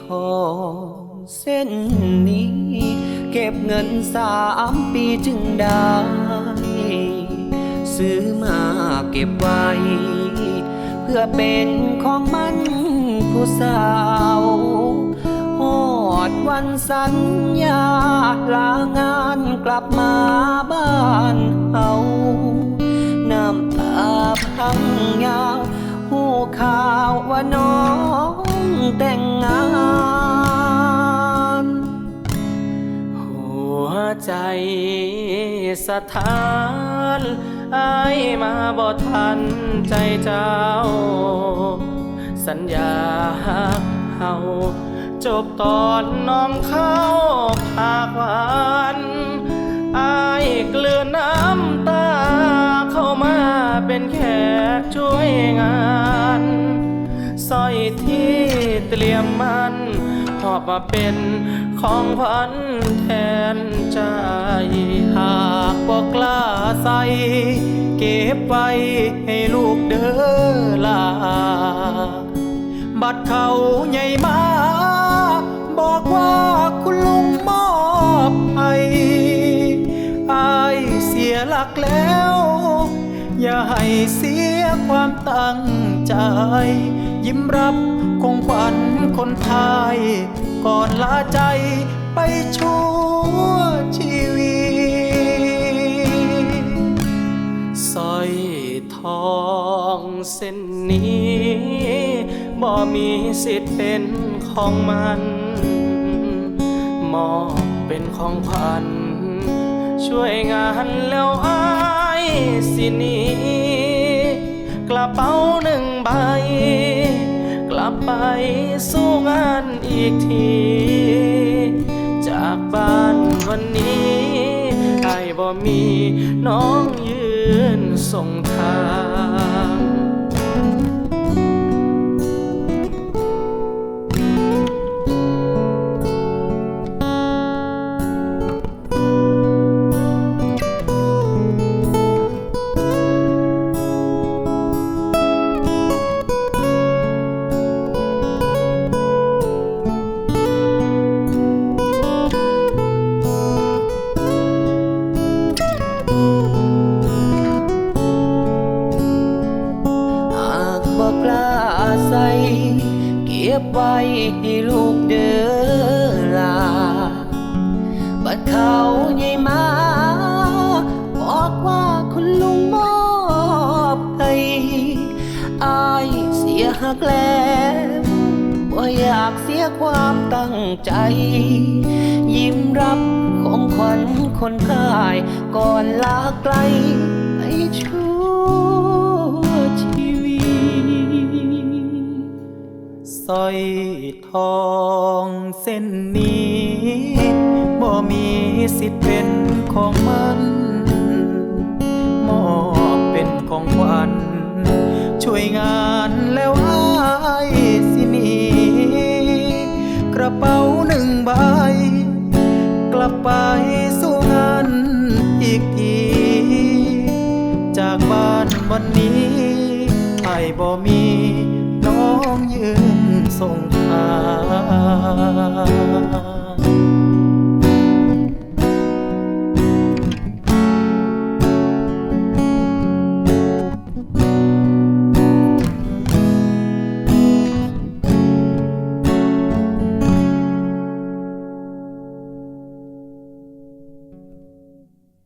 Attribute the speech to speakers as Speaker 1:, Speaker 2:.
Speaker 1: ทองเส้นนี้ เก็บเงินสามปีจึงได้ ซื้อมาเก็บไว้ เพื่อเป็นของมันผู้สาวหอดวันสัญญาลางานกลับมาบ้านเฮาน้ำตาพังยาวหูข่าวว่าน้อง แต่งงาน
Speaker 2: หัวใจสถานอายมาบ่ทันใจเจ้า สัญญาเฮาจบตอนน้องเข้าภาควานอายเกลือน้ำตาเข้ามาเป็นแขกช่วยงานสอยที่ เตรียมมันหอบมาเป็นของขวัญแทนใจ หากบอกกล้าใส่เก็บไว้ให้ลูกเด้อลา บัดเขาใหญ่มา ให้เสียความตั้งใจ ยิ้มรับคงขวัญคนไทย ก่อนลาใจไปชั่วชีวิตสร้อยทองเส้นนี้บ่มีสิทธิ์เป็นของมันมอบเป็นของพัน ช่วยงานแล้วอา สินีกระเป๋าหนึ่งใบ กลับไปสู้งานอีกที จากบ้านวันนี้ไอ้บ่มีน้องยืนส่ง
Speaker 1: ให้ลูกเด้อลาบัดเขาใหญ่มา บอกว่าคุณลุงมอบให้อายเสียหักแล้วว่าอยากเสียความตั้งใจ ยิ้มรับของขวัญคนพ่าย ก่อนลาไกลไปชั่ว
Speaker 2: สร้อยทองเส้นนี้บ่มีสิทธิ์เป็นของมันมอบเป็นของขวัญช่วยงานแล้วอายสินีกระเป๋าหนึ่งใบ กลับไปสู้งานอีกที จากบ้านวันนี้ไอ้บ่มีน้องยืน ส่งทาง